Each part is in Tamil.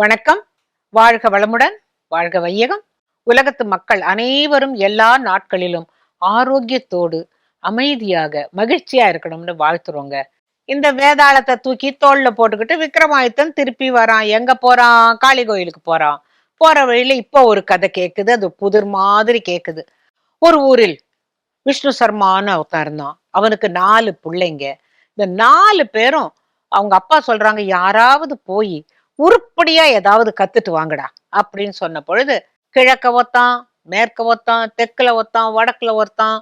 வணக்கம். வாழ்க வளமுடன் வாழ்க வையகம். உலகத்து மக்கள் அனைவரும் எல்லா நாட்களிலும் ஆரோக்கியத்தோடு அமைதியாக மகிழ்ச்சியா இருக்கணும்னு வாழ்த்துறோங்க. இந்த வேதாளத்தை தூக்கி தோல்ல போட்டுக்கிட்டு விக்ரமாதித்தன் திருப்பி வரான். எங்க போறான்? காளி கோயிலுக்கு போறான். போற வழியில இப்போ ஒரு கதை கேக்குது. அது புதிர் மாதிரி கேக்குது. ஒரு ஊரில் விஷ்ணு சர்மான்னு ஒருத்தன் இருந்தான். அவனுக்கு நாலு பிள்ளைங்க. இந்த நாலு பேரும் அவங்க அப்பா சொல்றாங்க யாராவது போய் உருப்படியா ஏதாவது கத்துட்டு வாங்கடா அப்படின்னு சொன்ன பொழுது கிழக்க ஒத்தான் மேற்க ஒத்தான் தெற்குல ஒத்தான் வடக்குல ஒருத்தான்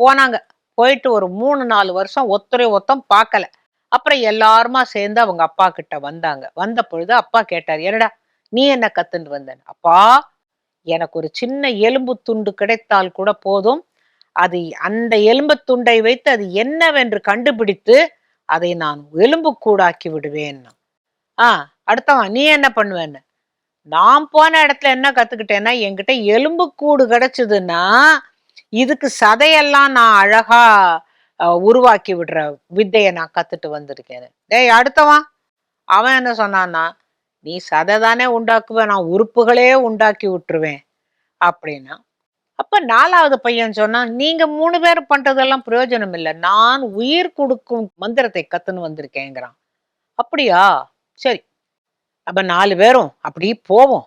போனாங்க. போயிட்டு ஒரு மூணு நாலு வருஷம் ஒத்தரை ஒத்தம் பார்க்கல. அப்புறம் எல்லாருமா சேர்ந்து அவங்க அப்பா கிட்ட வந்தாங்க. வந்த பொழுது அப்பா கேட்டார் என்னடா நீ என்ன கத்துன்னு வந்தேன் அப்பா எனக்கு ஒரு சின்ன எலும்பு துண்டு கிடைத்தால் கூட போதும். அது அந்த எலும்பு துண்டை வைத்து அது என்னவென்று கண்டுபிடித்து அதை நான் எலும்பு கூடாக்கி விடுவேன். ஆ அடுத்தவன் நீ என்ன பண்ணுவேன்னு? நான் போன இடத்துல என்ன கத்துக்கிட்டேன்னா என்கிட்ட எலும்பு கூடு கிடைச்சதுன்னா இதுக்கு சதையெல்லாம் நான் அழகா உருவாக்கி விடுற வித்தையை நான் கத்துட்டு வந்திருக்கேன். டேய் அடுத்தவன் அவன் என்ன சொன்னான்னா நீ சதை தானே உண்டாக்குவேன் நான் உறுப்புகளே உண்டாக்கி விட்டுருவேன். அப்படின்னா அப்ப நாலாவது பையன் சொன்னா நீங்க மூணு பேரும் பண்றதெல்லாம் பிரயோஜனம் இல்லை நான் உயிர் கொடுக்கும் மந்திரத்தை கத்துன்னு வந்திருக்கேங்கிறான். அப்படியா? சரி அப்ப நாலு பேரும் அப்படி போவோம்.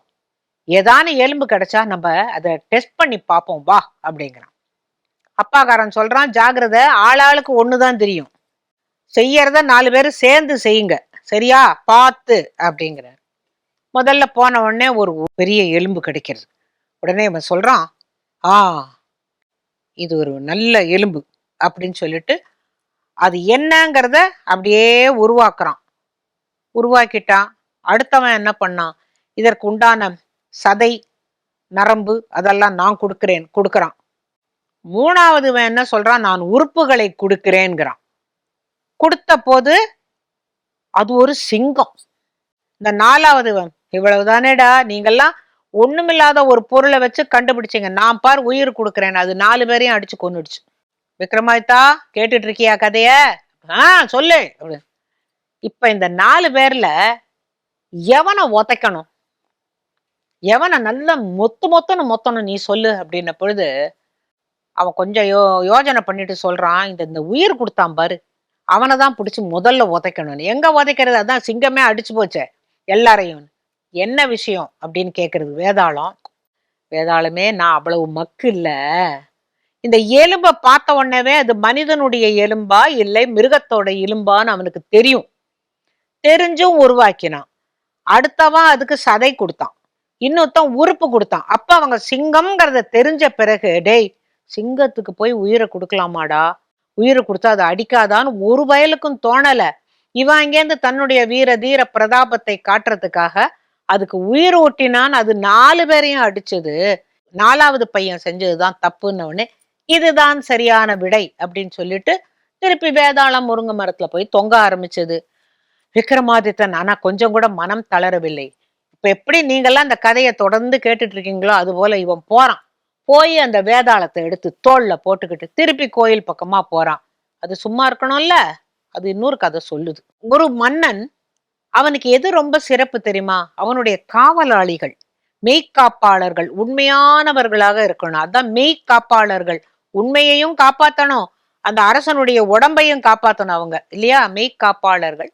ஏதான எலும்பு கிடைச்சா நம்ம அதை டெஸ்ட் பண்ணி பார்ப்போம் வா அப்படிங்கிறான். அப்பாக்காரன் சொல்றான் ஜாகிரத ஆளாளுக்கு ஒண்ணுதான் தெரியும். செய்யறத நாலு பேரும் சேர்ந்து செய்யுங்க. சரியா? பார்த்து அப்படிங்கிறார். முதல்ல போன உடனே ஒரு பெரிய எலும்பு கிடைக்கிறது. உடனே இவன் சொல்றான் ஆ இது ஒரு நல்ல எலும்பு அப்படின்னு சொல்லிட்டு அது என்னங்கிறத அப்படியே உருவாக்குறான். உருவாக்கிட்டான். அடுத்தவன் என்ன பண்ணான்? இதற்கு உண்டான சதை நரம்பு அதெல்லாம் நான் கொடுக்கிறேன் கொடுக்கறான். மூணாவதுவன் என்ன சொல்றான்? நான் உறுப்புகளை கொடுக்கிறேன்கிறான். கொடுத்த போது அது ஒரு சிங்கம். இந்த நாலாவதுவன் இவ்வளவுதானேடா நீங்கெல்லாம் ஒண்ணுமில்லாத ஒரு பொருளை வச்சு கண்டுபிடிச்சிங்க. நான் பார் உயிர் கொடுக்குறேன். அது நாலு பேரையும் அடிச்சு கொண்டுடுச்சு விக்ரமாதித்தா கேட்டுட்டு இருக்கியா கதைய? ஆ சொல்லு. இப்ப இந்த நாலு பேர்ல எவனை உதைக்கணும் எவனை நல்லா மொத்து மொத்தன்னு மொத்தணும் நீ சொல்லு அப்படின்ன பொழுது அவன் கொஞ்சம் யோ யோஜனை பண்ணிட்டு சொல்றான் இந்த இந்த உயிர் கொடுத்தான் பாரு. அவனை தான் பிடிச்சி முதல்ல உதைக்கணும்னு எங்க உதைக்கிறது அதான் சிங்கமே அடிச்சு போச்சே எல்லாரையும். என்ன விஷயம் அப்படின்னு கேட்கறது வேதாளம். வேதாளமே நான் அவ்வளவு மக்கு இல்லை. இந்த எலும்பை பார்த்த உடனேவே அது மனிதனுடைய எலும்பா இல்லை மிருகத்தோட எலும்பான்னு அவனுக்கு தெரியும். தெரிஞ்சும் உருவாக்கினான். அடுத்தவன் அதுக்கு சதை கொடுத்தான். இன்னொருத்தன் உறுப்பு கொடுத்தான். அப்ப அவங்க சிங்கம்ங்கிறத தெரிஞ்ச பிறகு டேய் சிங்கத்துக்கு போய் உயிரை கொடுக்கலாமாடா? உயிரை கொடுத்தா அது அடிக்காதான்னு ஒரு வயலுக்கும் தோணல. இவன் அங்கேருந்து தன்னுடைய வீர தீர பிரதாபத்தை காட்டுறதுக்காக அதுக்கு உயிர் ஊட்டினான். அது நாலு பேரையும் அடிச்சது. நாலாவது பையன் செஞ்சதுதான் தப்புன்ன இதுதான் சரியான விடை அப்படின்னு சொல்லிட்டு திருப்பி வேதாளம் முருங்கை மரத்துல போய் தொங்க ஆரம்பிச்சது. விக்ரமாதித்தன். ஆனா கொஞ்சம் கூட மனம் தளரவில்லை. இப்ப எப்படி நீங்கெல்லாம் அந்த கதையை தொடர்ந்து கேட்டுட்டு இருக்கீங்களோ அது போல இவன் போறான். போய் அந்த வேதாளத்தை எடுத்து தோல்ல போட்டுக்கிட்டு திருப்பி கோயில் பக்கமா போறான். அது சும்மா இருக்கணும்ல? அது இன்னொரு கதை சொல்லுது. ஒரு மன்னன் அவனுக்கு எது ரொம்ப சிறப்பு தெரியுமா? அவனுடைய காவலாளிகள். மெய்க்காப்பாளர்கள் உண்மையானவர்களாக இருக்கணும். அதான் மெய்க்காப்பாளர்கள். உண்மையையும் காப்பாற்றணும் அந்த அரசனுடைய உடம்பையும் காப்பாத்தணும் அவங்க இல்லையா? மெய்க்காப்பாளர்கள்.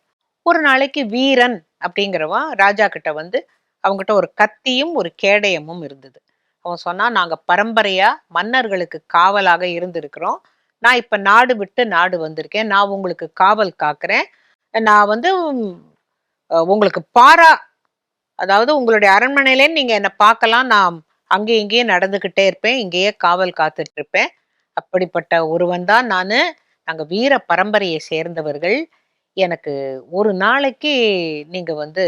ஒரு நாளைக்கு வீரன் அப்படிங்கிறவன் ராஜா கிட்ட வந்து அவங்ககிட்ட ஒரு கத்தியும் ஒரு கேடயமும் இருந்தது. அவன் சொன்னா நாங்க பரம்பரையா மன்னர்களுக்கு காவலாக இருந்திருக்கிறோம். நான் இப்ப நாடு விட்டு நாடு வந்திருக்கேன். நான் உங்களுக்கு காவல் காக்குறேன். நான் வந்து உங்களுக்கு பாரா அதாவது உங்களுடைய அரண்மனையிலே நீங்க என்னை பார்க்கலாம். நான் அங்கேயும் இங்கேயே நடந்துகிட்டே இருப்பேன். இங்கேயே காவல் காத்துட்டு இருப்பேன். அப்படிப்பட்ட ஒருவன் தான் நான். நாங்கள் வீர பரம்பரையை சேர்ந்தவர்கள். எனக்கு ஒரு நாளைக்கு நீங்கள் வந்து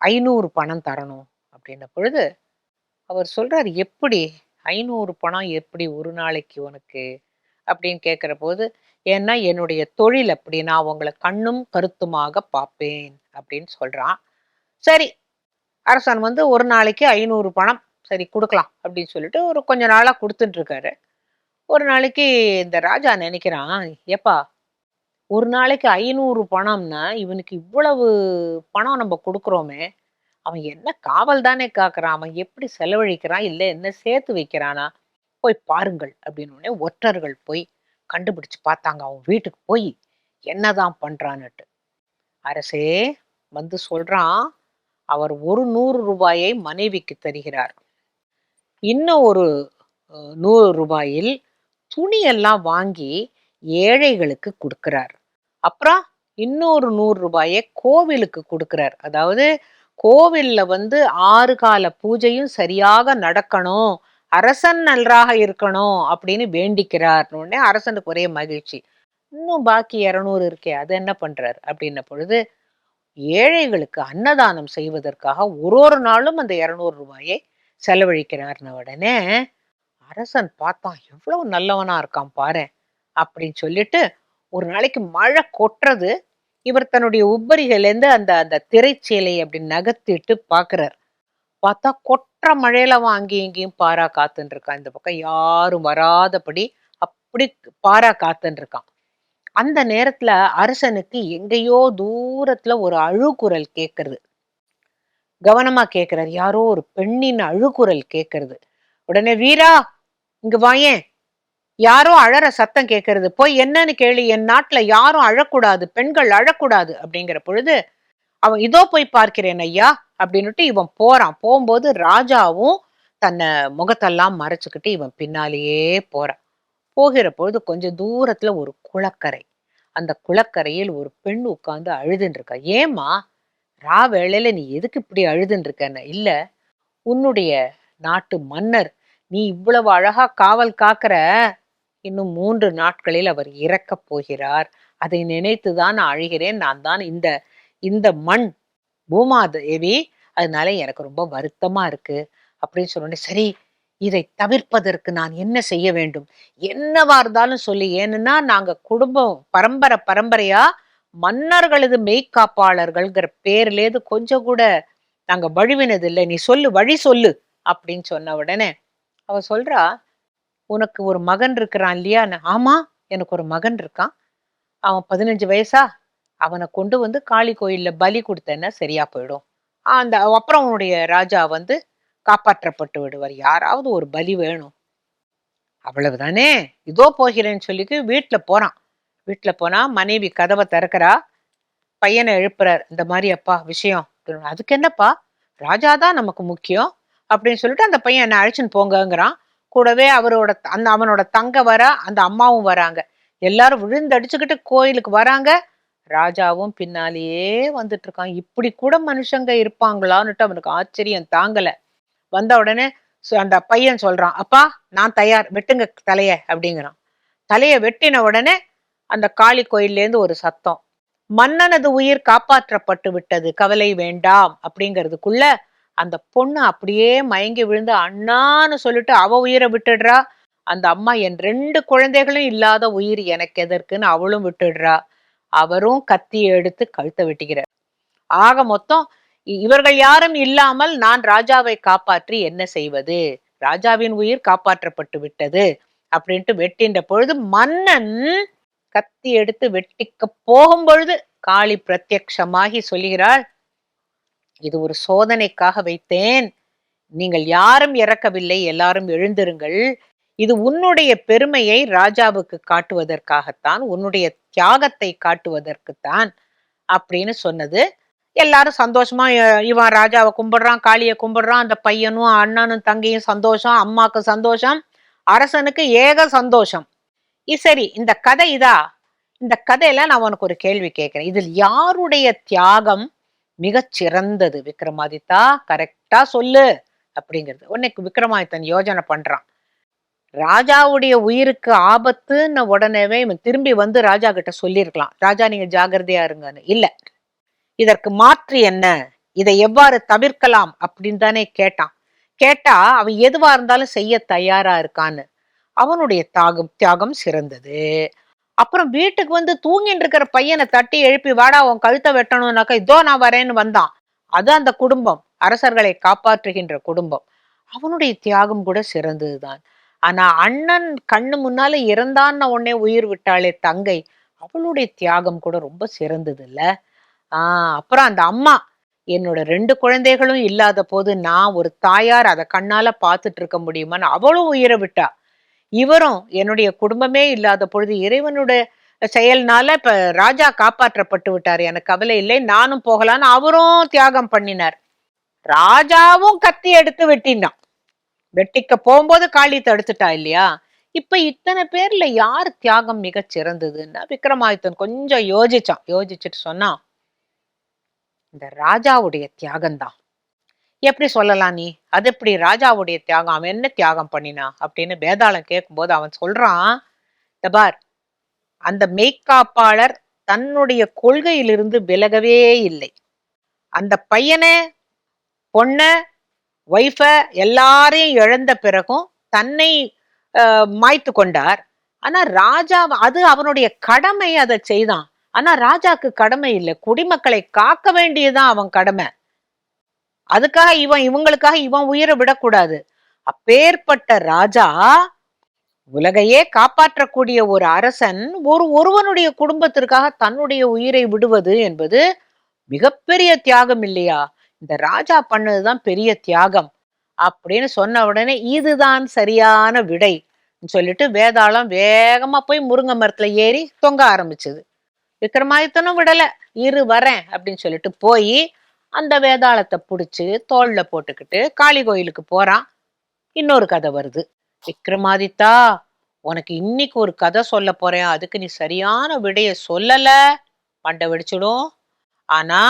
ஐநூறு பணம் தரணும் அப்படின்ன பொழுது அவர் சொல்கிறார் எப்படி? ஐநூறு பணம் எப்படி ஒரு நாளைக்கு உனக்கு? அப்படின்னு கேட்குற போது ஏன்னா என்னுடைய தொழில் அப்படி நான் உங்களை கண்ணும் கருத்துமாக பார்ப்பேன் அப்படின்னு சொல்கிறான் சரி அரசன் வந்து ஒரு நாளைக்கு ஐநூறு பணம் சரி கொடுக்கலாம் அப்படின்னு சொல்லிட்டு ஒரு கொஞ்ச நாளாக கொடுத்துட்டுருக்காரு ஒரு நாளைக்கு இந்த ராஜா நினைக்கிறான் ஏப்பா ஒரு நாளைக்கு ஐநூறு பணம்னா இவனுக்கு இவ்வளவு பணம் நம்ம கொடுக்குறோமே அவன் என்ன காவல் தானே காக்குறான்? அவன் எப்படி செலவழிக்கிறான்? இல்லை என்ன சேர்த்து வைக்கிறானா? போய் பாருங்கள் அப்படின்னு ஒற்றர்கள் போய் கண்டுபிடிச்சு பார்த்தாங்க. அவன் வீட்டுக்கு போய் என்னதான் பண்றான்னுட்டு. அரசே வந்து சொல்றான் அவர் ஒரு நூறு ரூபாயை மனைவிக்கு தருகிறார். இன்னும் ஒரு நூறு ரூபாயில் துணியெல்லாம் வாங்கி ஏழைகளுக்கு கொடுக்கிறார். அப்புறம் இன்னொரு நூறு ரூபாயை கோவிலுக்கு கொடுக்குறார். அதாவது கோவில்ல வந்து ஆறு கால பூஜையும் சரியாக நடக்கணும். அரசன் நன்றாக இருக்கணும் அப்படின்னு வேண்டிக்கிறார் உடனே அரசனுக்கு ஒரே மகிழ்ச்சி. இன்னும் பாக்கி இரநூறு இருக்கே அது என்ன பண்றார்? அப்படின்ன பொழுது ஏழைகளுக்கு அன்னதானம் செய்வதற்காக ஒரு ஒரு நாளும் அந்த இரநூறு ரூபாயை செலவழிக்கிறார்னு உடனே அரசன் பார்த்தான் எவ்வளவு நல்லவனா இருக்கான் பாரு அப்படின்னு சொல்லிட்டு ஒரு நாளைக்கு மழை கொட்டுறது இவர் தன்னுடைய உப்பரிகள்லேருந்து அந்த அந்த திரைச்சேலை அப்படி நகர்த்திட்டு பார்க்குறார் பார்த்தா கொற்ற மழையில வாங்கி இங்கேயும் பாரா காத்துன்னு இருக்கான். இந்த பக்கம் யாரும் வராதபடி அப்படி பாரா காத்துன்னு இருக்கான். அந்த நேரத்துல அரசனுக்கு எங்கேயோ தூரத்துல ஒரு அழுகுரல் கேட்கறது கவனமா கேட்கிறார் யாரோ ஒரு பெண்ணின் அழுகுரல் கேட்கறது உடனே வீரா இங்க வாயேன். யாரோ அழற சத்தம் கேட்கறது. போய் என்னன்னு கேளு என் நாட்டுல யாரும் அழக்கூடாது பெண்கள் அழக்கூடாது அப்படிங்கிற பொழுது அவன் இதோ போய் பார்க்கிறேன் ஐயா அப்படின்னுட்டு இவன் போறான். போகும்போது ராஜாவும் தன்னை முகத்தெல்லாம் மறைச்சுக்கிட்டு இவன் பின்னாலேயே போறான். போகிற பொழுது கொஞ்சம் தூரத்துல ஒரு குளக்கரை. அந்த குளக்கரையில் ஒரு பெண் உட்கார்ந்து அழுதுன்னு இருக்கா ஏம்மா ரா வேளையில நீ எதுக்கு இப்படி அழுதுன்னு இருக்கன்னு இல்ல உன்னுடைய நாட்டு மன்னர் நீ இவ்வளவு அழகா காவல் காக்கிற இன்னும் மூன்று நாட்களில் அவர் இறக்கப் போகிறார். அதை நினைத்துதான் நான் அழுகிறேன். நான் தான் இந்த இந்த மண் பூமாதேவி. அதனால எனக்கு ரொம்ப வருத்தமா இருக்கு. அப்படின்னு சொன்னோடனே சரி இதை தவிர்ப்பதற்கு நான் என்ன செய்ய வேண்டும்? என்னவா இருந்தாலும் சொல்லி. ஏன்னா நாங்க குடும்பம் பரம்பரை பரம்பரையா மன்னர்களது மெய்க்காப்பாளர்கள்ங்கிற பேர்லேது கொஞ்சம் கூட நாங்க வழுவினது இல்லை நீ சொல்லு வழி சொல்லு அப்படின்னு சொன்ன உடனே அவ சொல்றா உனக்கு ஒரு மகன் இருக்கிறான் இல்லையா? ஆமா எனக்கு ஒரு மகன் இருக்கான். அவன் பதினஞ்சு வயசா? அவனை கொண்டு வந்து காளி கோயில்ல பலி கொடுத்தேன்னா சரியா போயிடும். அந்த அப்புறம் உன்னுடைய ராஜா வந்து காப்பாற்றப்பட்டு விடுவார். யாராவது ஒரு பலி வேணும். அவ்வளவுதானே? இதோ போகிறேன்னு சொல்லிட்டு வீட்டுல போறான். வீட்டில் போனா மனைவி கதவை திறக்கிறா. பையனை எழுப்புறார். இந்த மாதிரி அப்பா விஷயம். அதுக்கு என்னப்பா? ராஜா தான் நமக்கு முக்கியம் அப்படின்னு சொல்லிட்டு அந்த பையன் என்ன அழைச்சின்னு போங்கங்கிறான். கூடவே அவரோட அந்த அவனோட தங்க வரா அந்த அம்மாவும் வராங்க. எல்லாரும் விழுந்தடிச்சுக்கிட்டு கோயிலுக்கு வராங்க. ராஜாவும் பின்னாலேயே வந்துட்டு இருக்கான் இப்படி கூட மனுஷங்க இருப்பாங்களான்னுட்டு அவனுக்கு ஆச்சரியம் தாங்கல. வந்த உடனே அந்த பையன் சொல்றான் அப்பா நான் தயார் வெட்டுங்க தலைய அப்படிங்கிறான். தலைய வெட்டின உடனே அந்த காளி கோயிலேருந்து ஒரு சத்தம். மன்னனது உயிர் காப்பாற்றப்பட்டு விட்டது. கவலை வேண்டாம். அப்படிங்கிறதுக்குள்ள அந்த பொண்ணு அப்படியே மயங்கி விழுந்து அண்ணான்னு சொல்லிட்டு அவ உயிரை விட்டுடுறா. அந்த அம்மா என் ரெண்டு குழந்தைகளும் இல்லாத உயிர் எனக்கு எதற்குன்னு அவளும் விட்டுடுறா. அவரும் கத்தி எடுத்து கழுத்தை வெட்டுகிறார் ஆக மொத்தம் இவர்கள் யாரும் இல்லாமல் நான் ராஜாவை காப்பாற்றி என்ன செய்வது? ராஜாவின் உயிர் காப்பாற்றப்பட்டு விட்டது அப்படின்ட்டு வெட்டின்ற பொழுது மன்னன் கத்தி எடுத்து வெட்டிக்க போகும் பொழுது காளி பிரத்யக்ஷமாகி சொல்லுகிறாள் இது ஒரு சோதனைக்காக வைத்தேன். நீங்கள் யாரும் இறக்கவில்லை எல்லாரும் எழுந்திருங்கள். இது உன்னுடைய பெருமையை ராஜாவுக்கு காட்டுவதற்காகத்தான் உன்னுடைய தியாகத்தை காட்டுவதற்குத்தான் அப்படின்னு சொன்னது. எல்லாரும் சந்தோஷமா இவன் ராஜாவை கும்பிடுறான் காளியை கும்பிடுறான் அந்த பையனும் அண்ணனும் தங்கையும் சந்தோஷம் அம்மாக்கு சந்தோஷம் அரசனுக்கு ஏக சந்தோஷம். சரி இந்த கதை இதா? இந்த கதையில நான் உனக்கு ஒரு கேள்வி கேட்கிறேன். இதில் யாருடைய தியாகம் மிகச்சிறந்தது. விக்ரமாதித்தா கரெக்டா சொல்லு அப்படிங்கிறது. உடனே விக்ரமாதித்தன் யோஜனை பண்றான். ராஜாவுடைய உயிருக்கு ஆபத்துன்னு உடனேவே இவன் திரும்பி வந்து ராஜா கிட்ட சொல்லியிருக்கலாம். ராஜா நீங்க ஜாகிரதையா இருங்கன்னு. இல்ல. இதற்கு மாற்று என்ன? இதை எவ்வாறு தவிர்க்கலாம் அப்படின்னு தானே கேட்டான். கேட்டா அவன் எதுவா இருந்தாலும் செய்ய தயாரா இருக்கான்னு. அவனுடைய தாகம் தியாகம் சிறந்தது. அப்புறம் வீட்டுக்கு வந்து தூங்கிட்டு இருக்கிற பையனை தட்டி எழுப்பி வாடா உன் கழுத்தை வெட்டணும்னாக்கா இதோ நான் வரேன்னு வந்தான். அது அந்த குடும்பம். அரசர்களை காப்பாற்றுகின்ற குடும்பம். அவனுடைய தியாகம் கூட சிறந்ததுதான். ஆனா அண்ணன் கண்ணு முன்னால இறந்தான்னு உடனே உயிர் விட்டாளே தங்கை அவளுடைய தியாகம் கூட ரொம்ப சிறந்தது இல்ல ஆஹ் அப்புறம் அந்த அம்மா என்னோட ரெண்டு குழந்தைகளும் இல்லாத போது நான் ஒரு தாயார் அதை கண்ணால பாத்துட்டு இருக்க முடியுமான்னு அவளும் உயிரை விட்டா. இவரும் என்னுடைய குடும்பமே இல்லாத பொழுது இறைவனுடைய செயல்னால இப்ப ராஜா காப்பாற்றப்பட்டு விட்டார். எனக்கு கவலை இல்லை நானும் போகலான்னு அவரும் தியாகம் பண்ணினார். ராஜாவும் கத்தி எடுத்து வெட்டினான். வெட்டிக்க போகும்போது காளி தடுத்துட்டா இல்லையா? இப்ப இத்தனை பேர்ல யார் தியாகம் மிக சிறந்ததுன்னா விக்ரமாதித்தன் கொஞ்சம் யோசிச்சான். யோசிச்சுட்டு சொன்னான் இந்த ராஜாவுடைய தியாகம்தான். எப்படி சொல்லலாம் நீ? அது எப்படி ராஜாவுடைய தியாகம் அவன் என்ன தியாகம் பண்ணினா? அப்படின்னு வேதாளம் கேட்கும்போது அவன் சொல்றான் இந்த பார் அந்த மெய்க்காப்பாளர் தன்னுடைய கொள்கையிலிருந்து விலகவே இல்லை. அந்த பையனை பொண்ண ஒய்ஃப எல்லாரையும் இழந்த பிறகும் தன்னை மாய்த்து கொண்டார். ஆனா ராஜா அது அவனுடைய கடமை அதை செய்தான். ஆனா ராஜாக்கு கடமை இல்லை. குடிமக்களை காக்க வேண்டியதுதான் அவன் கடமை. அதுக்காக இவன் இவங்களுக்காக இவன் உயிரை விடக்கூடாது. அப்பேற்பட்ட ராஜா உலகையே காப்பாற்றக்கூடிய ஒரு அரசன் ஒரு ஒருவனுடைய குடும்பத்திற்காக தன்னுடைய உயிரை விடுவது என்பது மிகப்பெரிய தியாகம் இல்லையா? இந்த ராஜா பண்ணதுதான் பெரிய தியாகம். அப்படின்னு சொன்ன உடனே இதுதான் சரியான விடை. சொல்லிட்டு வேதாளம் வேகமா போய் முருங்கை மரத்துல ஏறி தொங்க ஆரம்பிச்சது. விக்ரமாதித்தனும் விடல. இரு வரேன். அப்படின்னு சொல்லிட்டு போய் அந்த வேதாளத்தை பிடிச்சி தோளில் போட்டுக்கிட்டு காளி கோயிலுக்கு போகிறான் இன்னொரு கதை வருது. விக்ரமாதித்தா உனக்கு இன்னைக்கு ஒரு கதை சொல்ல போறேன். அதுக்கு நீ சரியான விடைய சொல்லல. பண்டை வெடிச்சிடும். ஆனா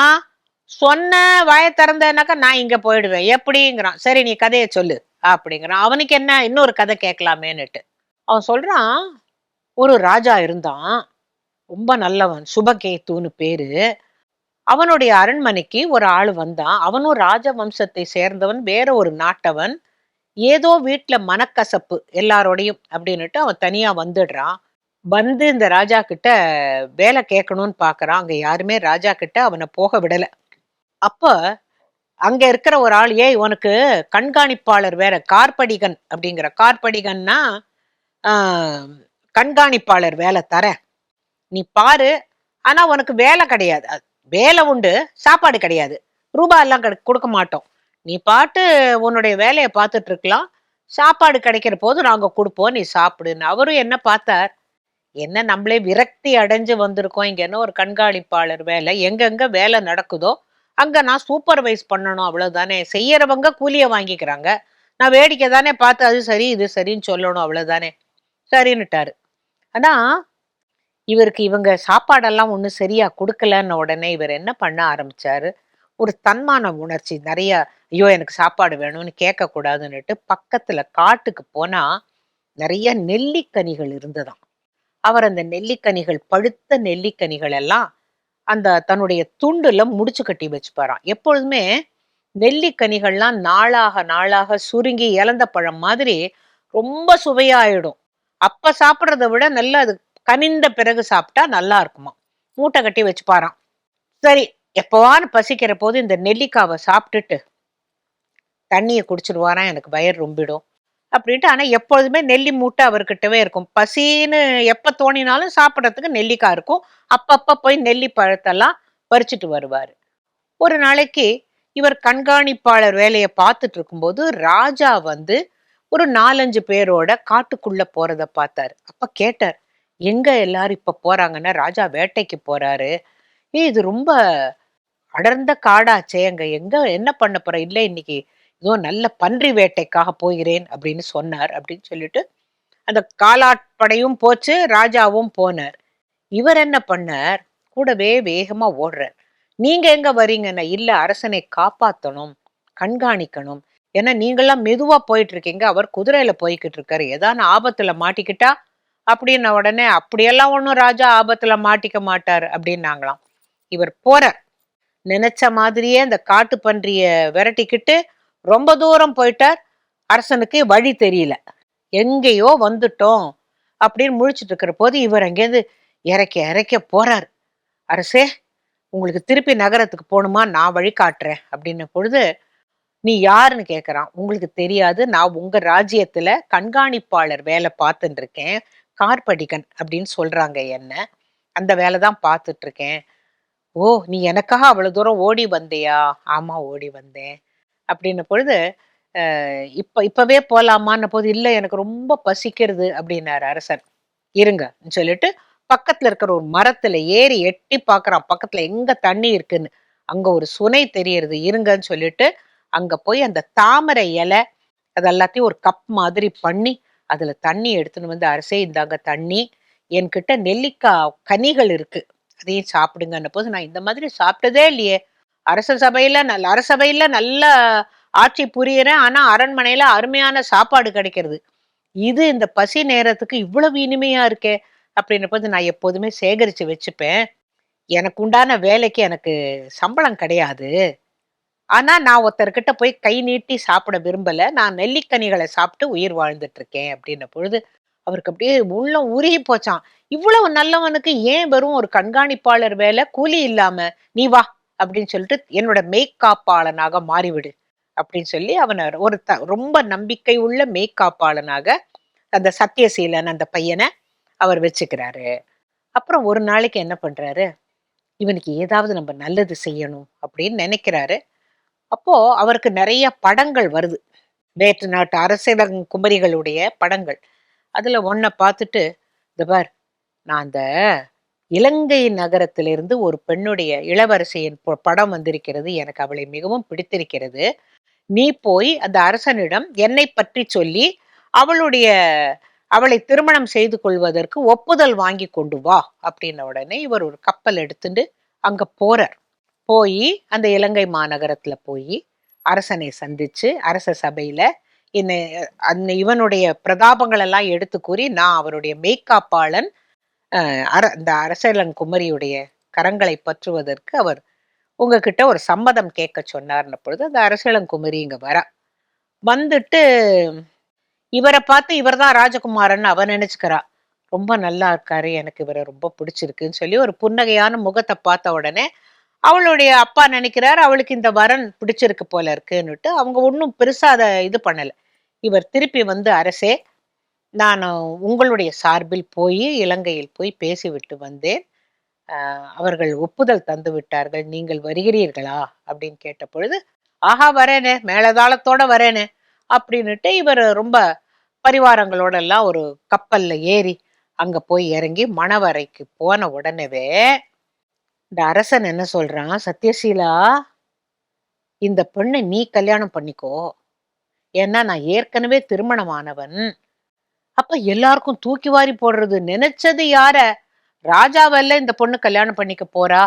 சொன்ன வாய திறந்தனாக்கா நான் இங்க போயிடுவேன். எப்படிங்கிறான். சரி நீ கதையை சொல்லு அப்படிங்கிறான். அவனுக்கு என்ன? இன்னொரு கதை கேட்கலாமேன்னுட்டு. அவன் சொல்றான் ஒரு ராஜா இருந்தான். ரொம்ப நல்லவன். சுபகேத்துன்னு பேரு. அவனுடைய அரண்மனைக்கு ஒரு ஆள் வந்தான். அவனும் ராஜ வம்சத்தை சேர்ந்தவன் வேற ஒரு நாட்டவன். ஏதோ வீட்டில் மனக்கசப்பு எல்லாரோடையும் அப்படின்னுட்டு அவன் தனியாக வந்துடுறான். வந்து இந்த ராஜா கிட்ட வேலை கேட்கணும்னு பார்க்குறான் அங்கே யாருமே ராஜா கிட்ட அவனை போக விடலை. அப்போ அங்கே இருக்கிற ஒரு ஆள் ஏய் உனக்கு கண்காணிப்பாளர் வேற கார்படிகன் அப்படிங்கிற கார்படிகன்னா கண்காணிப்பாளர் வேலை தர நீ பாரு. ஆனால் உனக்கு வேலை கிடையாது. வேலை உண்டு சாப்பாடு கிடையாது. ரூபா எல்லாம் கொடுக்க மாட்டோம். நீ பாட்டு உன்னுடைய வேலையை பார்த்துட்டு இருக்கலாம். சாப்பாடு கிடைக்கிற போது நாங்கள் கொடுப்போம் நீ சாப்பிடுன்னு. அவரும் என்ன பார்த்தார்? என்ன நம்மளே விரக்தி அடைஞ்சு வந்திருக்கோம். இங்க என்ன ஒரு கண்காணிப்பாளர் வேலை? எங்கெங்க வேலை நடக்குதோ அங்க நான் சூப்பர்வைஸ் பண்ணணும். அவ்வளவுதானே. செய்யறவங்க கூலியை வாங்கிக்கிறாங்க. நான் வேடிக்கை தானே பார்த்து அது சரி இது சரின்னு சொல்லணும். அவ்வளவுதானே. சரின்னுட்டாரு. ஆனா இவருக்கு இவங்க சாப்பாடெல்லாம் ஒன்றும் சரியாக கொடுக்கலன்னு உடனே இவர் என்ன பண்ண ஆரம்பிச்சாரு? ஒரு தன்மான உணர்ச்சி நிறைய ஐயோ எனக்கு சாப்பாடு வேணும்னு கேட்கக்கூடாதுன்னுட்டு பக்கத்தில் காட்டுக்கு போனால் நிறைய நெல்லிக்கனிகள் இருந்ததாம். அவர் அந்த நெல்லிக்கனிகள் பழுத்த நெல்லிக்கனிகள் எல்லாம் அந்த தன்னுடைய துண்டுல முடிச்சு கட்டி வச்சுப்பாராம். எப்பொழுதுமே நெல்லிக்கனிகள்லாம் நாளாக நாளாக சுருங்கி இழந்த பழம் மாதிரி ரொம்ப சுவையாயிடும். அப்ப சாப்பிட்றத விட நல்லா அது கனிந்த பிறகு சாப்பிட்டா நல்லா இருக்குமா? மூட்டை கட்டி வச்சுப்பாராம். சரி எப்பவான்னு பசிக்கிற போது இந்த நெல்லிக்காவை சாப்பிட்டுட்டு தண்ணியை குடிச்சிடுவாராம் எனக்கு வயர் ரொம்பிடும் அப்படின்ட்டு. ஆனால் எப்பொழுதுமே நெல்லி மூட்டை அவர்கிட்டவே இருக்கும். பசின்னு எப்போ தோணினாலும் சாப்பிட்றதுக்கு நெல்லிக்காய் இருக்கும். அப்பப்போ போய் நெல்லி பழத்தெல்லாம் பறிச்சுட்டு வருவார். ஒரு நாளைக்கு இவர் கண்காணிப்பாளர் வேலையை பார்த்துட்டு இருக்கும்போது ராஜா வந்து ஒரு நாலஞ்சு பேரோட காட்டுக்குள்ளே போகிறத பார்த்தாரு. அப்போ கேட்டார் எங்க எல்லாரும் இப்ப போறாங்கன்னா ராஜா வேட்டைக்கு போறாரு. இது ரொம்ப அடர்ந்த காடாச்சே அங்க எங்க என்ன பண்ண போற? இல்லை இன்னைக்கு ஏதோ நல்ல பன்றி வேட்டைக்காக போகிறேன் அப்படின்னு சொன்னார் அப்படின்னு சொல்லிட்டு அந்த காலாட்படையும் போச்சு ராஜாவும் போனார். இவர் என்ன பண்ணார்? கூடவே வேகமா ஓடுறார். நீங்க எங்க வரீங்கன்னா இல்ல அரசனை காப்பாத்தணும் கண்காணிக்கணும். ஏன்னா நீங்களாம் மெதுவா போயிட்டு இருக்கீங்க. அவர் குதிரையில போய்கிட்டு இருக்காரு. ஏதான ஆபத்துல மாட்டிக்கிட்டா அப்படின்ன உடனே அப்படியெல்லாம் ஒன்றும் ராஜா ஆபத்துல மாட்டிக்க மாட்டார் அப்படின்னாங்களாம். இவர் போறார் நினைச்ச மாதிரியே அந்த காட்டு பன்றிய விரட்டிக்கிட்டு ரொம்ப தூரம் போயிட்டார். அரசனுக்கு வழி தெரியல. எங்கேயோ வந்துட்டோம் அப்படின்னு முழிச்சிட்டு இருக்கிற போது இவர் அங்கேருந்து இறக்க இறக்க போறார். அரசே உங்களுக்கு திருப்பி நகரத்துக்கு போகணுமா? நான் வழி காட்டுறேன் அப்படின்ன பொழுது நீ யாருன்னு கேட்குறான் உங்களுக்கு தெரியாது. நான் உங்க ராஜ்யத்தில் கண்காணிப்பாளர் வேலை பார்த்துட்டு இருக்கேன். கார்படிகன் அப்படின்னு சொல்றாங்க என்ன? அந்த வேலை தான் பார்த்துட்டு இருக்கேன் ஓ நீ எனக்காக அவ்வளோ தூரம் ஓடி வந்தியா? ஆமாம் ஓடி வந்தேன். அப்படின்ன பொழுது இப்போ இப்போவே இப்பவே போது இல்லை எனக்கு ரொம்ப பசிக்கிறது அப்படின்னாரு அரசர். இருங்கன்னு சொல்லிட்டு பக்கத்தில் இருக்கிற ஒரு மரத்தில் ஏறி எட்டி பார்க்குறான். பக்கத்தில் எங்கே தண்ணி இருக்குன்னு. அங்கே ஒரு சுனை தெரியறது இருங்கன்னு சொல்லிட்டு அங்கே போய் அந்த தாமரை இலை அதெல்லாத்தையும் ஒரு கப் மாதிரி பண்ணி அதுல தண்ணி எடுத்துன்னு வந்து அரசே இந்தாங்க தண்ணி. என்கிட்ட நெல்லிக்காய் கனிகள் இருக்கு. அதையும் சாப்பிடுங்கன்ன போது நான் இந்த மாதிரி சாப்பிட்டதே இல்லையே. அரச சபையில நல்ல அரசபையில நல்ல ஆட்சி புரியறேன். ஆனா அரண்மனையில அருமையான சாப்பாடு கிடைக்கிறது. இது இந்த பசி நேரத்துக்கு இவ்வளவு இனிமையா இருக்கே அப்படின்ன போது நான் எப்போதுமே சேகரிச்சு வச்சுப்பேன். எனக்கு உண்டான வேலைக்கு எனக்கு சம்பளம் கிடையாது. ஆனா நான் ஒருத்தர்கிட்ட போய் கை நீட்டி சாப்பிட விரும்பல. நான் நெல்லிக்கனிகளை சாப்பிட்டு உயிர் வாழ்ந்துட்டு இருக்கேன் அப்படின்ன பொழுது அவருக்கு அப்படியே உள்ளம் உருகி போச்சான் இவ்வளவு நல்லவனுக்கு ஏன் வெறும் ஒரு கண்காணிப்பாளர் வேலை? கூலி இல்லாம நீ வா அப்படின்னு சொல்லிட்டு என்னோட மேய்காப்பாளனாக மாறிவிடு அப்படின்னு சொல்லி அவனை ஒரு த ரொம்ப நம்பிக்கை உள்ள மேய்காப்பாளனாக அந்த சத்தியசீலன் அந்த பையனை அவர் வச்சுக்கிறாரு. அப்புறம் ஒரு நாளைக்கு என்ன பண்றாரு? இவனுக்கு ஏதாவது நம்ம நல்லது செய்யணும் அப்படின்னு நினைக்கிறாரு. அப்போ அவருக்கு நிறைய படங்கள் வருது. வேற்று நாட்டு அரசியல் குமரிகளுடைய படங்கள். அதில் ஒன்றை பார்த்துட்டு இந்த பார் நான் அந்த இலங்கை நகரத்திலிருந்து ஒரு பெண்ணுடைய இளவரசியின் படம் வந்திருக்கிறது. எனக்கு அவளை மிகவும் பிடித்திருக்கிறது. நீ போய் அந்த அரசனிடம் என்னை பற்றி சொல்லி அவளுடைய அவளை திருமணம் செய்து கொள்வதற்கு ஒப்புதல் வாங்கி கொண்டு வா. அப்படின்ன உடனே இவர் ஒரு கப்பல் எடுத்துட்டு அங்க போறார். போய் அந்த இலங்கை மாநகரத்துல போய் அரசனை சந்திச்சு அரச சபையில என்ன அந்த இவனுடைய பிரதாபங்கள் எல்லாம் எடுத்து கூறி நான் அவருடைய மெய்க்காப்பாளன் அர இந்த அரசலன் குமரியுடைய கரங்களை பற்றுவதற்கு அவர் உங்ககிட்ட ஒரு சம்மதம் கேட்க சொன்னார்ன பொழுது அந்த அரசலங்குமரி இங்க வரா. வந்துட்டு இவரை பார்த்து இவர்தான் ராஜகுமாரன் அவன் நினைச்சுக்கிறா. ரொம்ப நல்லா இருக்காரு எனக்கு இவரை ரொம்ப பிடிச்சிருக்குன்னு சொல்லி ஒரு புன்னகையான முகத்தை பார்த்த உடனே அவளுடைய அப்பா நினைக்கிறார் அவளுக்கு இந்த வரன் பிடிச்சிருக்கு போல இருக்குன்னுட்டு அவங்க ஒன்றும் பெருசாக அதை இது பண்ணலை. இவர் திருப்பி வந்து அரசே நான் உங்களுடைய சார்பில் போய் இலங்கையில் போய் பேசிவிட்டு வந்தேன். அவர்கள் ஒப்புதல் தந்து விட்டார்கள். நீங்கள் வருகிறீர்களா? அப்படின்னு கேட்ட பொழுது ஆஹா வரேனே மேலதாளத்தோட வரேனே அப்படின்னுட்டு இவர் ரொம்ப பரிவாரங்களோட எல்லாம் ஒரு கப்பல்ல ஏறி அங்க போய் இறங்கி மணவரைக்கு போன உடனேவே இந்த அரசன் என்ன சொல்றான்? சத்யசீலா இந்த பெண்ணை நீ கல்யாணம் பண்ணிக்கோ. ஏன்னா நான் ஏற்கனவே திருமணமானவன். அப்ப எல்லாருக்கும் தூக்கி வாரி போடுறது. நினைச்சது யார? ராஜாவல்ல இந்த பொண்ணு கல்யாணம் பண்ணிக்க போறா?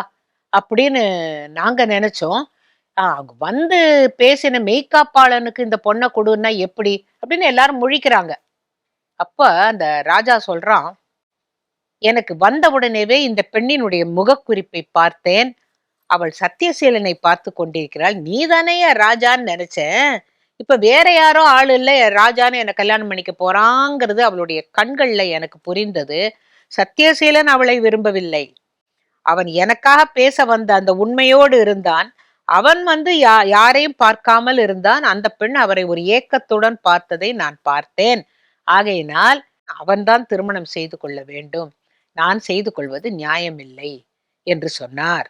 அப்படின்னு நாங்க நினைச்சோம். வந்து பேசின மெய்காப்பாளனுக்கு இந்த பொண்ணை கொடுன்னா எப்படி? அப்படின்னு எல்லாரும் முழிக்கிறாங்க. அப்ப அந்த ராஜா சொல்றான் எனக்கு வந்த உடனேவே இந்த பெண்ணினுடைய முகக்குறிப்பை பார்த்தேன். அவள் சத்தியசீலனை பார்த்து கொண்டிருக்கிறாள். நீதானே ராஜான்னு நினைச்சேன். இப்ப வேற யாரோ ஆள் இல்லை. ராஜான்னு என்னை கல்யாணம் பண்ணிக்க போறாங்கிறது அவளுடைய கண்கள்ல எனக்கு புரிந்தது. சத்தியசீலன் அவளை விரும்பவில்லை. அவன் எனக்காக பேச வந்த அந்த உண்மையோடு இருந்தான். அவன் வந்து யா யாரையும் பார்க்காமல் இருந்தான். அந்த பெண் அவரை ஒரு ஏக்கத்துடன் பார்த்ததை நான் பார்த்தேன். ஆகையினால் அவன்தான் திருமணம் செய்து கொள்ள வேண்டும். நான் செய்து கொள்வது நியாயமில்லை என்று சொன்னார்.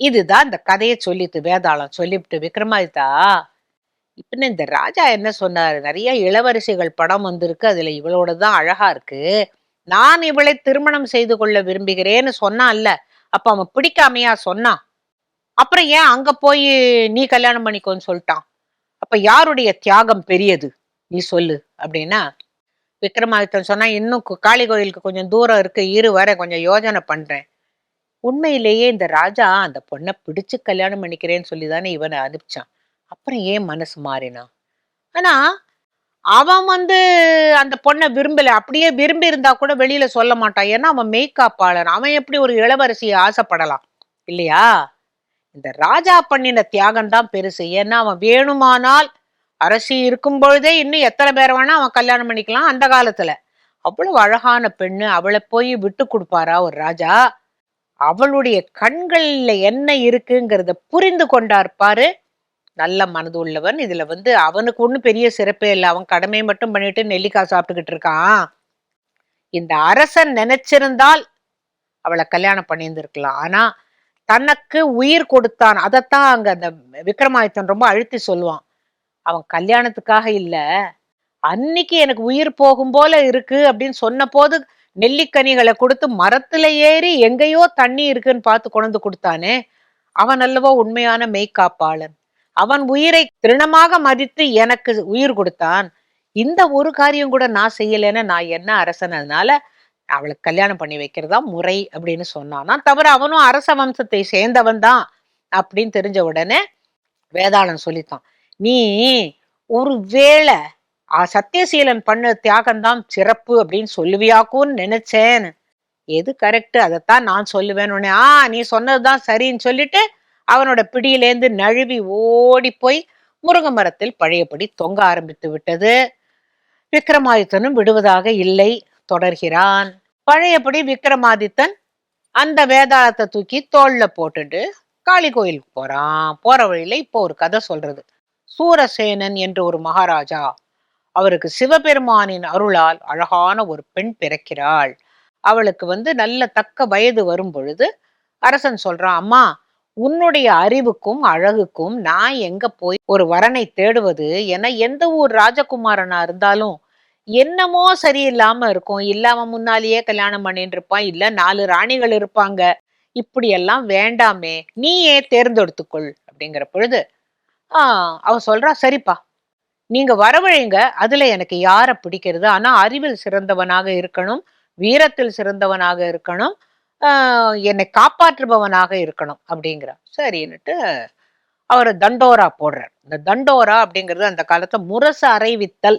இதுதான் இந்த கதையை சொல்லிட்டு வேதாளம் சொல்லிவிட்டு விக்ரமாதித்தா இப்போ இந்த ராஜா என்ன சொன்னாரு? நிறைய இளவரசிகள் படம் வந்திருக்கு அதுல இவளோட தான் அழகா இருக்கு. நான் இவளை திருமணம் செய்து கொள்ள விரும்புகிறேன்னு சொன்னான்ல அப்ப அவன் பிடிக்காமையா சொன்னான். அப்புறம் ஏன் அங்க போய் நீ கல்யாணம் பண்ணிக்கோன்னு சொல்லிட்டான்? அப்ப யாருடைய தியாகம் பெரியது? நீ சொல்லு அப்படின்னா விக்ரமாதித்தன் சொன்னா இன்னும் காளி கோயிலுக்கு கொஞ்சம் தூரம் இருக்கு இரு வர கொஞ்சம் யோஜனை பண்றேன். உண்மையிலேயே இந்த ராஜா அந்த பொண்ணை பிடிச்சு கல்யாணம் பண்ணிக்கிறேன்னு சொல்லி தானே இவனை அனுப்பிச்சான். அப்புறம் ஏன் மனசு மாறினான் ஆனா அவன் வந்து அந்த பொண்ணை விரும்பல. அப்படியே விரும்பி இருந்தா கூட வெளியில சொல்ல மாட்டான். ஏன்னா அவன் மெய்காப்பாளன் அவன் எப்படி ஒரு இளவரசியை ஆசைப்படலாம்? இல்லையா? இந்த ராஜா பண்ணின தியாகம் தான் பெருசு. ஏன்னா அவன் வேணுமானால் அரசி இருக்கும் பொழுதே இன்னும் எத்தனை பேர் வேணா அவன் கல்யாணம் பண்ணிக்கலாம் அந்த காலத்துல. அவ்வளவு அழகான பெண்ணு அவளை போய் விட்டு கொடுப்பாரா ஒரு ராஜா? அவளுடைய கண்கள்ல என்ன இருக்குங்கிறத புரிந்து கொண்டார் பாரு. நல்ல மனது உள்ளவன். இதுல வந்து அவனுக்கு ஒன்றும் பெரிய சிறப்பே இல்லை. அவன் கடமையை மட்டும் பண்ணிட்டு நெல்லிக்காய் சாப்பிட்டுக்கிட்டு இருக்கான். இந்த அரசன் நினைச்சிருந்தால் அவளை கல்யாணம் பண்ணியிருந்திருக்கலாம். ஆனா தனக்கு உயிர் கொடுத்தான். அதைத்தான் அங்க அந்த விக்ரமாதித்தன் ரொம்ப அழுத்தி சொல்லுவான். அவன் கல்யாணத்துக்காக இல்ல. அன்னைக்கு எனக்கு உயிர் போகும் போல இருக்கு அப்படின்னு சொன்ன போது நெல்லிக்கனிகளை கொடுத்து மரத்துல ஏறி எங்கேயோ தண்ணி இருக்குன்னு பார்த்து கொண்டு கொடுத்தானே. அவன் அல்லவோ உண்மையான மெய்காப்பாளன் அவன் உயிரை திருணமாக மதித்து எனக்கு உயிர் கொடுத்தான். இந்த ஒரு காரியம் கூட நான் செய்யலைன்னு நான் என்ன அரசன்? அதனால அவளுக்கு கல்யாணம் பண்ணி வைக்கிறதா முறை அப்படின்னு சொன்னானா. தவிர அவனும் அரச வம்சத்தை சேர்ந்தவன் தான் அப்படின்னு தெரிஞ்ச உடனே வேதாளன் சொல்லித்தான். நீ ஒரு வேளை சத்தியசீலன் பண்ண தியாகம்தான் சிறப்பு அப்படின்னு சொல்லுவியாக்குன்னு நினைச்சேன். எது கரெக்ட் அதைத்தான் நான் சொல்லுவேன் உடனே ஆ நீ சொன்னதுதான் சரின்னு சொல்லிட்டு அவனோட பிடியிலேந்து நழுவி ஓடி போய் முருங்க மரத்தில் பழையபடி தொங்க ஆரம்பித்து விட்டது. விக்ரமாதித்தனும் விடுவதாக இல்லை. தொடர்கிறான். பழையபடி விக்ரமாதித்தன் அந்த வேதாளத்தை தூக்கி தோல்ல போட்டுட்டு காளி கோயிலுக்கு போறான். போற வழியில இப்போ ஒரு கதை சொல்றது. சூரசேனன் என்று ஒரு மகாராஜா. அவருக்கு சிவபெருமானின் அருளால் அழகான ஒரு பெண் பிறக்கிறாள். அவளுக்கு வந்து நல்ல தக்க வயது வரும் பொழுது அரசன் சொல்றான் அம்மா உன்னுடைய அறிவுக்கும் அழகுக்கும் நான் எங்க போய் ஒரு வரனை தேடுவது? என எந்த ஊர் ராஜகுமாரனா இருந்தாலும் என்னமோ சரியில்லாம இருக்கும். இல்லாம முன்னாலேயே கல்யாணம் பண்ணிட்டு இருப்பான் இல்ல நாலு ராணிகள் இருப்பாங்க. இப்படியெல்லாம் வேண்டாமே. நீயே தேர்ந்தெடுத்துக்கொள். அப்படிங்கிற பொழுது ஆஹ் அவ சொல்றா சரிப்பா. நீங்க வரவழைங்க அதுல எனக்கு யார பிடிக்கிறது? ஆனா அறிவில் சிறந்தவனாக இருக்கணும் வீரத்தில் சிறந்தவனாக இருக்கணும் என்னை காப்பாற்றுபவனாக இருக்கணும் அப்படிங்கிறார் சரின்னுட்டு அவர் தண்டோரா போடுறார். இந்த தண்டோரா அப்படிங்கிறது அந்த காலத்தை முரசு அறைவித்தல்.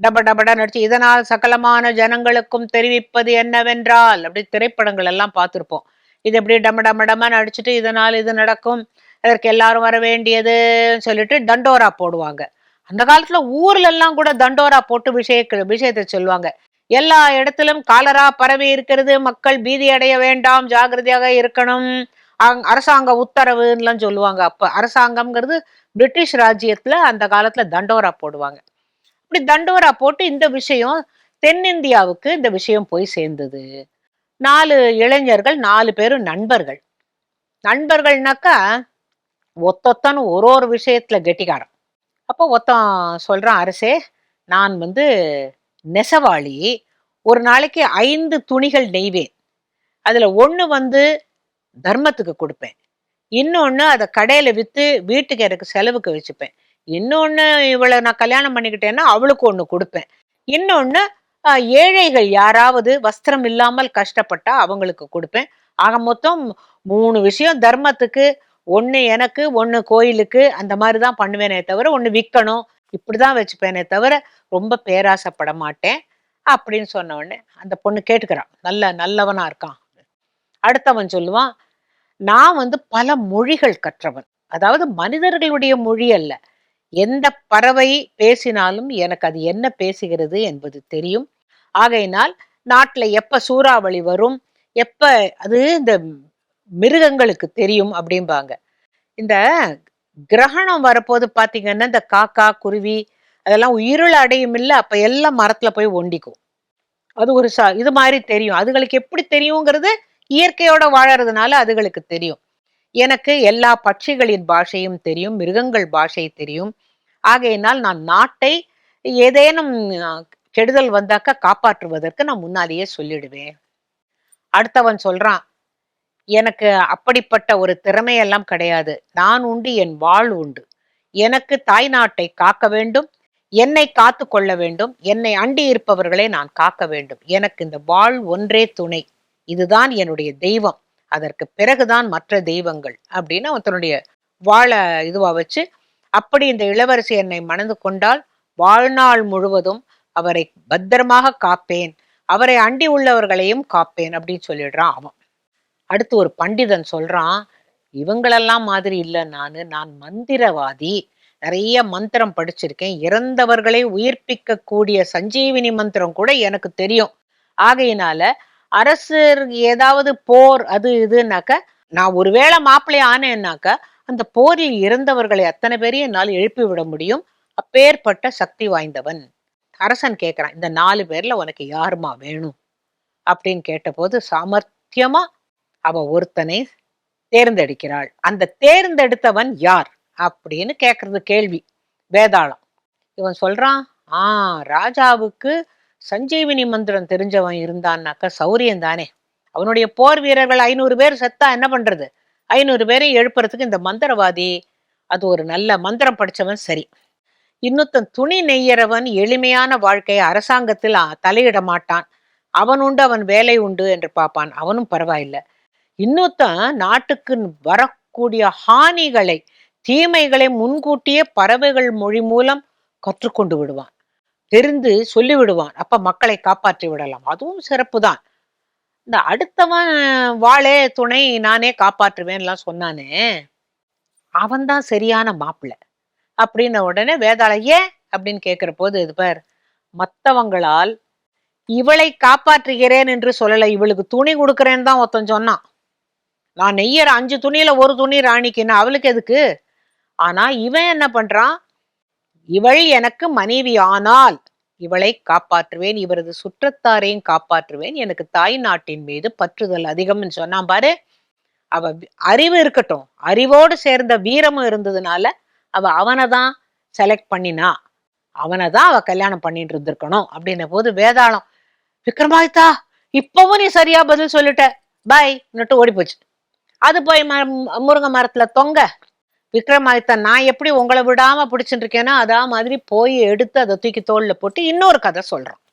டப டபடா நடிச்சு இதனால் சகலமான ஜனங்களுக்கும் தெரிவிப்பது என்னவென்றால் அப்படி திரைப்படங்கள் எல்லாம் பார்த்துருப்போம். இது எப்படி டம டம டம நடிச்சுட்டு இதனால் இது நடக்கும்? அதற்கு எல்லாரும் வர வேண்டியதுன்னு சொல்லிட்டு தண்டோரா போடுவாங்க. அந்த காலத்துல ஊர்ல எல்லாம் கூட தண்டோரா போட்டு விஷய விஷயத்தை சொல்லுவாங்க. எல்லா இடத்திலும் காலரா பரவி இருக்கிறது மக்கள் பீதி அடைய வேண்டாம் ஜாகிரதையாக இருக்கணும் அரசாங்க உத்தரவுலாம் சொல்லுவாங்க. அப்ப அரசாங்கம்ங்கிறது பிரிட்டிஷ் ராஜ்யத்துல அந்த காலத்துல தண்டோரா போடுவாங்க. இப்படி தண்டோரா போட்டு இந்த விஷயம் தென்னிந்தியாவுக்கு இந்த விஷயம் போய் சேர்ந்தது. நாலு இளைஞர்கள் நாலு பேரும் நண்பர்கள். நண்பர்கள்னாக்கா ஒத்தொத்தன்னு ஒரு ஒரு விஷயத்துல கெட்டிக்காரன். அப்போ ஒத்தன் சொல்றான் அரசே நான் வந்து நெசவாளி. ஒரு நாளைக்கு ஐந்து துணிகள் நெய்வேன். அதுல ஒன்று வந்து தர்மத்துக்கு கொடுப்பேன். இன்னொன்று அதை கடையில வித்து வீட்டுக்கு எனக்கு செலவுக்கு வச்சுப்பேன். இன்னொன்று இவளை நான் கல்யாணம் பண்ணிக்கிட்டேன்னா அவளுக்கு ஒன்று கொடுப்பேன். இன்னொன்று ஏழைகள் யாராவது வஸ்திரம் இல்லாமல் கஷ்டப்பட்டா அவங்களுக்கு கொடுப்பேன். ஆக மொத்தம் மூணு விஷயம் தர்மத்துக்கு ஒன்று எனக்கு ஒன்று கோயிலுக்கு அந்த மாதிரி தான் பண்ணுவேனே தவிர ஒன்று விற்கணும் இப்படி தான் வச்சுப்பேனே தவிர ரொம்ப பேராசைப்பட மாட்டேன். அப்படின்னு சொன்ன உடனே அந்த பொண்ணு கேட்டுக்கிறான். நல்ல நல்லவனாக இருக்கான். அடுத்தவன் சொல்லுவான் நான் வந்து பல மொழிகள் கற்றவன். அதாவது மனிதர்களுடைய மொழி அல்ல. எந்த பறவை பேசினாலும் எனக்கு அது என்ன பேசுகிறது என்பது தெரியும். ஆகையினால் நாட்டில் எப்போ சூறாவளி வரும் எப்போ அது இந்த மிருகங்களுக்கு தெரியும் அப்படிம்பாங்க. இந்த கிரகணம் வரப்போது பாத்தீங்கன்னா இந்த காக்கா குருவி அதெல்லாம் உயிருள் அடையும் இல்லை அப்ப எல்லாம் மரத்துல போய் ஒண்டிக்கும். அது ஒரு ச இது மாதிரி தெரியும். அதுகளுக்கு எப்படி தெரியுங்கிறது இயற்கையோட வாழறதுனால அதுகளுக்கு தெரியும். எனக்கு எல்லா பட்சிகளின் பாஷையும் தெரியும் மிருகங்கள் பாஷை தெரியும். ஆகையினால் நான் நாட்டை ஏதேனும் கெடுதல் வந்தாக்க காப்பாற்றுவதற்கு நான் முன்னாலேயே சொல்லிடுவேன். அடுத்தவன் சொல்றான் எனக்கு அப்படிப்பட்ட ஒரு திறமையெல்லாம் கிடையாது. நான் உண்டு என் வாழ் உண்டு. எனக்கு தாய் நாட்டை காக்க வேண்டும் என்னை காத்து கொள்ள வேண்டும் என்னை அண்டி இருப்பவர்களை நான் காக்க வேண்டும். எனக்கு இந்த வாழ் ஒன்றே துணை. இதுதான் என்னுடைய தெய்வம். அதற்கு பிறகுதான் மற்ற தெய்வங்கள் அப்படின்னு அவன் தன்னுடைய வாழை இதுவா வச்சு அப்படி இந்த இளவரசி என்னை மணந்து கொண்டால் வாழ்நாள் முழுவதும் அவரை பத்திரமாக காப்பேன் அவரை அண்டி உள்ளவர்களையும் காப்பேன் அப்படின்னு சொல்லிடுறான் அவன். அடுத்து ஒரு பண்டிதன் சொல்றான் இவங்களெல்லாம் மாதிரி இல்லை நான் நான் மந்திரவாதி. நிறைய மந்திரம் படிச்சிருக்கேன். இறந்தவர்களை உயிர்ப்பிக்க கூடிய சஞ்சீவினி மந்திரம் கூட எனக்கு தெரியும். ஆகையினால அரசர் ஏதாவது போர் அது இதுனாக்க நான் ஒருவேளை மாப்பிள்ளை ஆனேன்னாக்க அந்த போரில் இறந்தவர்களை அத்தனை பேரையும் என்னால் எழுப்பி விட முடியும். அப்பேற்பட்ட சக்தி வாய்ந்தவன். அரசன் கேட்கிறான் இந்த நாலு பேர்ல உனக்கு யாருமா வேணும்? அப்படின்னு கேட்டபோது சாமர்த்தியமா அவ ஒருத்தனை தேர்ந்தெடுக்கிறாள். அந்த தேர்ந்தெடுத்தவன் யார்? அப்படின்னு கேட்கறது கேள்வி. வேதாளம். இவன் சொல்றான் ஆ ராஜாவுக்கு சஞ்சீவினி மந்திரம் தெரிஞ்சவன் இருந்தான்னாக்க சௌரியம் தானே. அவனுடைய போர் வீரர்கள் ஐநூறு பேர் செத்தா என்ன பண்றது? ஐநூறு பேரை எழுப்புறதுக்கு இந்த மந்திரவாதி அது ஒரு நல்ல மந்திரம் படித்தவன் சரி. இன்னொருத்தன் துணி நெய்யறவன் எளிமையான வாழ்க்கையை அரசாங்கத்தில் தலையிட மாட்டான். அவன் உண்டு அவன் வேலை உண்டு என்று பார்ப்பான். அவனும் பரவாயில்லை. இன்னொருத்தன் நாட்டுக்கு வரக்கூடிய ஹானிகளை தீமைகளை முன்கூட்டியே பறவைகள் மொழி மூலம் கற்றுக்கொண்டு விடுவான். தெரிந்து சொல்லிவிடுவான். அப்ப மக்களை காப்பாற்றி விடலாம். அதுவும் சிறப்பு தான் இந்த அடுத்தவன் வாழே துணை நானே காப்பாற்றுவேன்லாம் சொன்னானே அவன்தான் சரியான மாப்பிள்ளை அப்படின்ன உடனே வேதாளையே அப்படின்னு கேட்கிற போது இது பார் மத்தவங்களால் இவளை காப்பாற்றுகிறேன் என்று சொல்லலை இவளுக்கு துணி கொடுக்கறேன்னு தான் ஒருத்தன் சொன்னான். நான் நெய்யற அஞ்சு துணியில ஒரு துணி ராணிக்குன்னு அவளுக்கு எதுக்கு? ஆனா இவன் என்ன பண்றான்? இவள் எனக்கு மனைவி ஆனால் இவளை காப்பாற்றுவேன் இவரது சுற்றத்தாரையும் காப்பாற்றுவேன் எனக்கு தாய் நாட்டின் மீது பற்றுதல் அதிகம்னு சொன்னான் பாரு. அவ அறிவு இருக்கட்டும். அறிவோடு சேர்ந்த வீரமும் இருந்ததுனால அவ அவனை தான் செலக்ட் பண்ணினா அவனை தான் அவ கல்யாணம் பண்ணிட்டு இருந்திருக்கணும் அப்படின்ன போது வேதாளம் விக்ரமாதித்தா இப்பவும் நீ சரியா பதில் சொல்லிட்ட. பாய் நட்டு ஓடி போச்சு அது போய் ம- முருங்கை மரத்துல தொங்க. விக்ரமாதித்தன் நான் எப்படி உங்களை விடாம பிடிச்சிட்டு இருக்கேனோ அதா மாதிரி போய் எடுத்து அதை தூக்கி தோல்ல போட்டு இன்னொரு கதை சொல்றோம்.